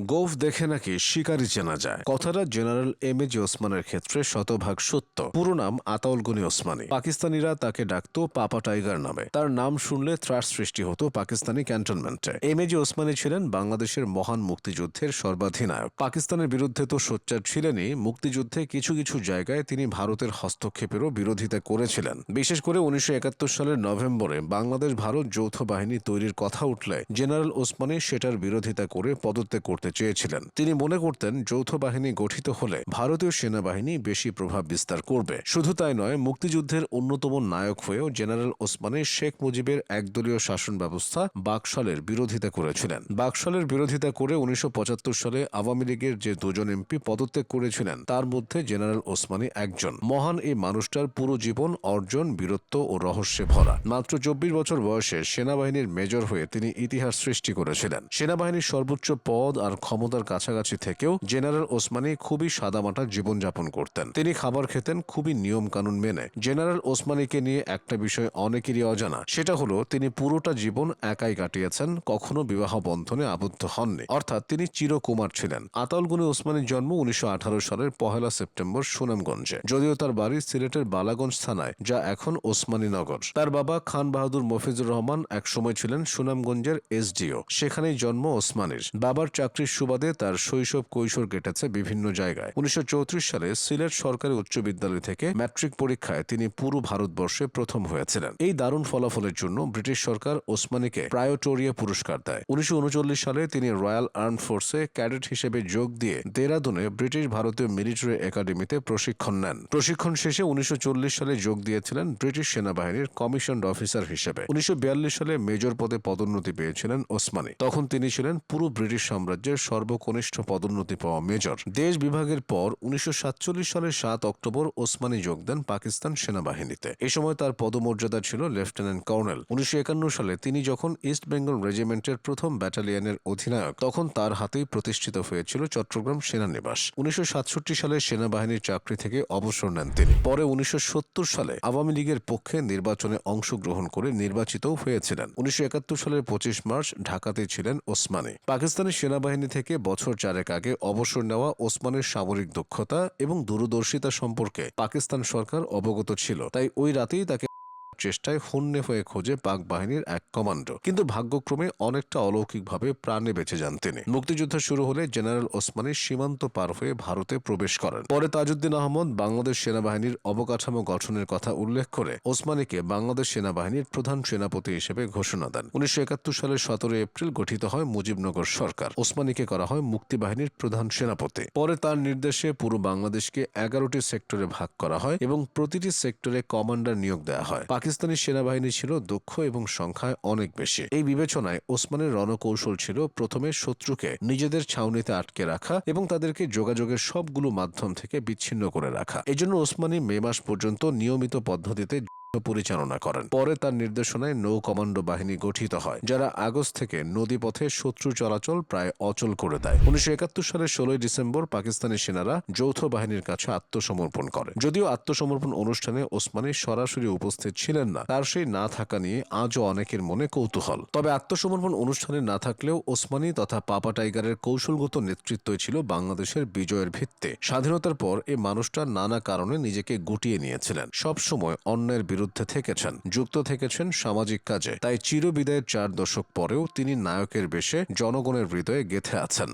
গোফ দেখে নাকি শিকারি চেনা যায়। কথাটা জেনারেল এম এ জি ওসমানের ক্ষেত্রে শতভাগ সত্য। পুরো নাম আতাউল গনি ওসমানী। পাকিস্তানিরা তাকে ডাকতো পাপা টাইগার নামে। তার নাম শুনলে ত্রাস সৃষ্টি হতো পাকিস্তানি ক্যান্টনমেন্টে। এম এ জি ওসমানী ছিলেন বাংলাদেশের মহান মুক্তিযুদ্ধের সর্বাধিনায়ক। পাকিস্তানের বিরুদ্ধে তো সোচ্চার ছিলেনই। মুক্তিযুদ্ধে কিছু কিছু জায়গায় তিনি ভারতের হস্তক্ষেপেরও বিরোধিতা করেছিলেন। বিশেষ করে উনিশশো একাত্তর সালের নভেম্বরে বাংলাদেশ ভারত যৌথ বাহিনী তৈরির কথা উঠলে জেনারেল ওসমানী সেটার বিরোধিতা করে পদত্যাগ করতে চেয়েছিলেন। তিনি মনে করতেন যৌথ বাহিনী গঠিত হলে ভারতীয় সেনাবাহিনী বেশি প্রভাব বিস্তার করবে। শুধু তাই নয়, মুক্তিযুদ্ধের অন্যতম নায়ক হয়েও জেনারেল ওসমানী শেখ মুজিবের একদলীয় শাসন ব্যবস্থা বাকশালের বিরোধিতা করেছিলেন। বাকশালের বিরোধিতা করে উনিশশো সালে আওয়ামী লীগের যে দুজন এমপি পদত্যাগ করেছিলেন, তার মধ্যে জেনারেল ওসমানী একজন। মহান এই মানুষটার পুরো জীবন অর্জন, বীরত্ব ও রহস্যে ভরা। মাত্র চব্বিশ বছর বয়সে সেনাবাহিনীর মেজর হয়ে তিনি ইতিহাস সৃষ্টি করেছিলেন। সেনাবাহিনীর সর্বোচ্চ পদ আর ক্ষমতার কাছাকাছি থেকেও জেনারেল ওসমানী খুবই সাদামাটা জীবনযাপন করতেন। তিনি খাবার খেতেন খুবই নিয়ম কানুন মেনে। জেনারেল ওসমানীকে নিয়ে একটা বিষয় অনেকেরই অজানা। সেটা হলো, তিনি পুরোটা জীবন একাই কাটিয়েছেন, কখনো বিবাহ বন্ধনে আবদ্ধ হননি। অর্থাৎ তিনি চিরকুমার ছিলেন। আতাউলগুনি ওসমানীর জন্ম উনিশশো আঠারো সালের পহেলা সেপ্টেম্বর সুনামগঞ্জে। যদিও তার বাড়ি সিলেটের বালাগঞ্জ থানায়, যা এখন ওসমানী নগর। তার বাবা খান বাহাদুর মফিজুর রহমান একসময় ছিলেন সুনামগঞ্জের এসডিও। সেখানেই জন্ম ওসমানীর। বাবার চাকরির সুবাদে তার শৈশব কৈশোর কেটেছে বিভিন্ন জায়গায়। উনিশশো চৌত্রিশ সালে সিলেট সরকারি উচ্চ বিদ্যালয় থেকে ম্যাট্রিক পরীক্ষায় তিনি পুরো ভারতবর্ষে প্রথম হয়েছিলেন। এই দারুণ ফলাফলের জন্য ব্রিটিশ সরকার ওসমানীকে প্রায়োটোরিয়া পুরস্কার দেয়। উনিশশো সালে তিনি রয়্যাল আর্ম ফোর্সে ক্যাডেট হিসেবে যোগ দিয়ে দেরাদুনে ব্রিটিশ ভারতীয় মিলিটারি একাডেমিতে প্রশিক্ষণ নেন। প্রশিক্ষণ শেষে উনিশশো চল্লিশ সালে যোগ দিয়েছিলেন ব্রিটিশ সেনাবাহিনীর কমিশনড অফিসার হিসেবে। উনিশশো বিয়াল্লিশ সালে মেজর পদে পদোন্নতি পেয়েছিলেন ওসমানী। তখন তিনি ছিলেন পুরো ব্রিটিশ সাম্রাজ্যের সর্বকনিষ্ঠ পদোন্নতি পাওয়া মেজর। দেশ বিভাগের পর উনিশশো সাতচল্লিশ সালের সাত অক্টোবর ওসমানী যোগ দেন পাকিস্তান সেনাবাহিনীতে। এ সময় তার পদমর্যাদা ছিল লেফটেন্যান্ট কর্নেল। উনিশশো একান্ন সালে তিনি যখন ইস্ট বেঙ্গল রেজিমেন্টের প্রথম ব্যাটালিয়নের অধিনায়ক, তখন তার হাতেই প্রতিষ্ঠিত হয়েছিল চট্টগ্রাম সেনানিবাস। উনিশশো সাতষট্টি সালে সেনাবাহিনীর চাকরি থেকে অবসর নেন তিনি। পরে উনিশশো সত্তর সালে আওয়ামী লীগের পক্ষে নির্বাচনে অংশগ্রহণ করে নির্বাচিতও হয়েছিলেন। উনিশশো একাত্তর সালের পঁচিশ মার্চ ঢাকাতে ছিলেন ওসমানী। পাকিস্তানি সেনাবাহিনী থেকে বছর চারেক আগে অবসর নেওয়া ওসমানের সামরিক দক্ষতা এবং দূরদর্শিতা সম্পর্কে পাকিস্তান সরকার অবগত ছিল। তাই ওই রাতেই তাকে চেষ্টায় হন্যে হয়ে খোঁজে পাক বাহিনীর এক কমান্ডো। কিন্তু ভাগ্যক্রমে অনেকটা অলৌকিকভাবে প্রাণে বেঁচে যান তিনি। মুক্তিযুদ্ধ শুরু হলে জেনারেল ওসমানী সীমান্ত পার হয়ে ভারতে প্রবেশ করেন। পরে তাজউদ্দিন আহমদ বাংলাদেশ সেনাবাহিনীর অবকাঠামো গঠনের কথা উল্লেখ করে ওসমানীকে বাংলাদেশ সেনাবাহিনীর প্রধান সেনাপতি হিসেবে ঘোষণা দেন। উনিশশো একাত্তর সালের সতেরো এপ্রিল গঠিত হয় মুজিবনগর সরকার। ওসমানীকে করা হয় মুক্তিবাহিনীর প্রধান সেনাপতি। পরে তার নির্দেশে পুরো বাংলাদেশকে এগারোটি সেক্টরে ভাগ করা হয় এবং প্রতিটি সেক্টরে কমান্ডার নিয়োগ দেওয়া হয়। পাকিস্তানি সেনাবাহিনী ছিল দক্ষ এবং সংখ্যায় অনেক বেশি। এই বিবেচনায় ওসমানের রণকৌশল ছিল প্রথমে শত্রুকে নিজেদের ছাউনিতে আটকে রাখা এবং তাদেরকে যোগাযোগের সবগুলো মাধ্যম থেকে বিচ্ছিন্ন করে রাখা। এজন্য ওসমানী মে মাস পর্যন্ত নিয়মিত পদ্ধতিতে পরিচালনা করেন। পরে তার নির্দেশনায় নৌ কমান্ডো বাহিনী গঠিত হয়, যারা আগস্ট থেকে নদীপথে শত্রু চলাচল প্রায় অচল করে দেয়। উনিশশো একাত্তর সালের ষোলোই ডিসেম্বর পাকিস্তানি সেনারা যৌথ বাহিনীর কাছে আত্মসমর্পণ করে। যদিও আত্মসমর্পণ অনুষ্ঠানে ওসমানী সরাসরি উপস্থিত ছিলেন না, তার সেই না থাকা নিয়ে আজও অনেকের মনে কৌতূহল। তবে আত্মসমর্পণ অনুষ্ঠানে না থাকলেও ওসমানী তথা পাপা টাইগারের কৌশলগত নেতৃত্বই ছিল বাংলাদেশের বিজয়ের ভিত্তি। স্বাধীনতার পর এ মানুষটা নানা কারণে নিজেকে গুটিয়ে নিয়েছিলেন। সবসময় অন্যের বিরুদ্ধে থেকেছেন, যুক্ত থেকেছেন সামাজিক কাজে। তাই চিরবিদায়ের চার দশক পরেও তিনি নায়কের বেশে জনগণের হৃদয়ে গেথে আছেন।